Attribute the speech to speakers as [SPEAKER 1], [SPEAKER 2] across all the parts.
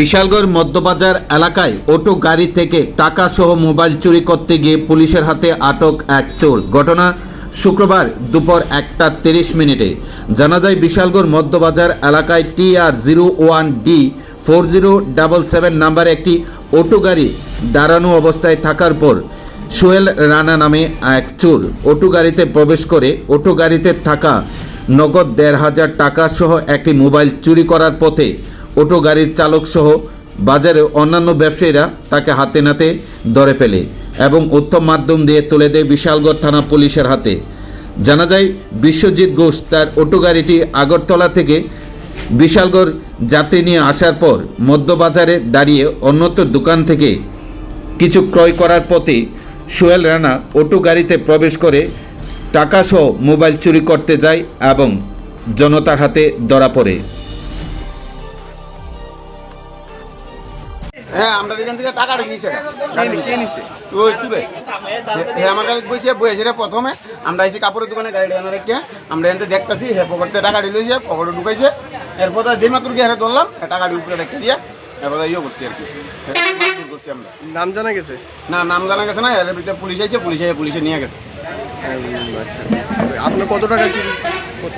[SPEAKER 1] বিশালগড় মধ্যবাজার এলাকায় অটো গাড়ি থেকে টাকা সহ মোবাইল চুরি করতে গিয়ে পুলিশের হাতে আটক এক চোর। ঘটনা শুক্রবার দুপুর একটা তিরিশ মিনিটে। জানা যায়, বিশালগড় মধ্যবাজার এলাকায় T R zero one D four zero double seven number একটি অটো গাড়ি দাঁড়ানো অবস্থায় থাকার পর সোহেল রানা নামে এক চোর অটো গাড়িতে প্রবেশ করে অটো গাড়িতে থাকা নগদ দেড় হাজার টাকা সহ একটি মোবাইল চুরি করার পথে অটো গাড়ির চালক সহ বাজারে অন্যান্য ব্যবসায়ীরা তাকে হাতে নাতে ধরে ফেলে এবং উত্তম মাধ্যম দিয়ে তুলে দেয় বিশালগড় থানা পুলিশের হাতে। জানা যায়, বিশ্বজিৎ ঘোষ তার অটো গাড়িটি আগরতলা থেকে বিশালগড় যাত্রী নিয়ে আসার পর মধ্যবাজারে দাঁড়িয়ে অন্যত্র দোকান থেকে কিছু ক্রয় করার পথে সোহেল রানা অটো গাড়িতে প্রবেশ করে টাকাসহ মোবাইল চুরি করতে যায় এবং জনতার হাতে ধরা পড়ে।
[SPEAKER 2] হ্যাঁ আমরা এখান থেকে টাকা নিয়েছে
[SPEAKER 3] কে নিছে
[SPEAKER 2] ওই চুরে হ্যাঁ আমার গাড়ি রে প্রথমে। আমরা এসে কাপড়ের দোকানে গাড়ি আনা রেখে আমরা এখান থেকে দেখতেছি হ্যাঁ পকেটে টাকা ঢেলেছে পকেটে ঢুকাইছে। এরপর যে মাত্র গিয়ে হ্যাঁ ধরলাম টাকাটি উপরে রেখে দিয়ে এরপর ইয়ে করছি আর কি। করছি আমরা।
[SPEAKER 3] নাম জানা গেছে?
[SPEAKER 2] না নাম জানা গেছে না এর ভিতরে পুলিশ আইছে পুলিশ আইছে পুলিশে নিয়ে গেছে।
[SPEAKER 3] আচ্ছা। আপনার কত টাকা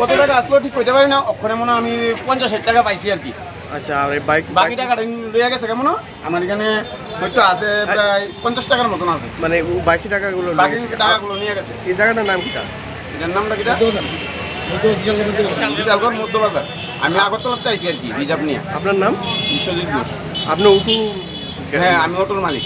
[SPEAKER 2] কত টাকা আসলো ঠিক কইতে পারি না ওখানে মনে আমি পঞ্চাশ ষাট টাকা পাইছি আর কি।
[SPEAKER 3] আচ্ছা আর এই বাইক
[SPEAKER 2] বাকি টাকাটা লইয়া গেছে কেমন? আমার এখানে হয়তো আছে প্রায় পঞ্চাশ টাকার মতন আছে।
[SPEAKER 3] মানে ও বাকি টাকাগুলো
[SPEAKER 2] বাকি টাকাগুলো নিয়ে গেছে।
[SPEAKER 3] এই জায়গাটার নাম কিটা?
[SPEAKER 2] এটার নামটা কিটা? বিশালগড় মধ্যবাজার। আমি আগরতলাতে আইছি আর কি রিজার্ভ নিয়ে।
[SPEAKER 3] আপনার নাম?
[SPEAKER 2] বিশ্বজিৎ ঘোষ।
[SPEAKER 3] আপনি উঠু
[SPEAKER 2] হ্যাঁ আমি অটোর মালিক।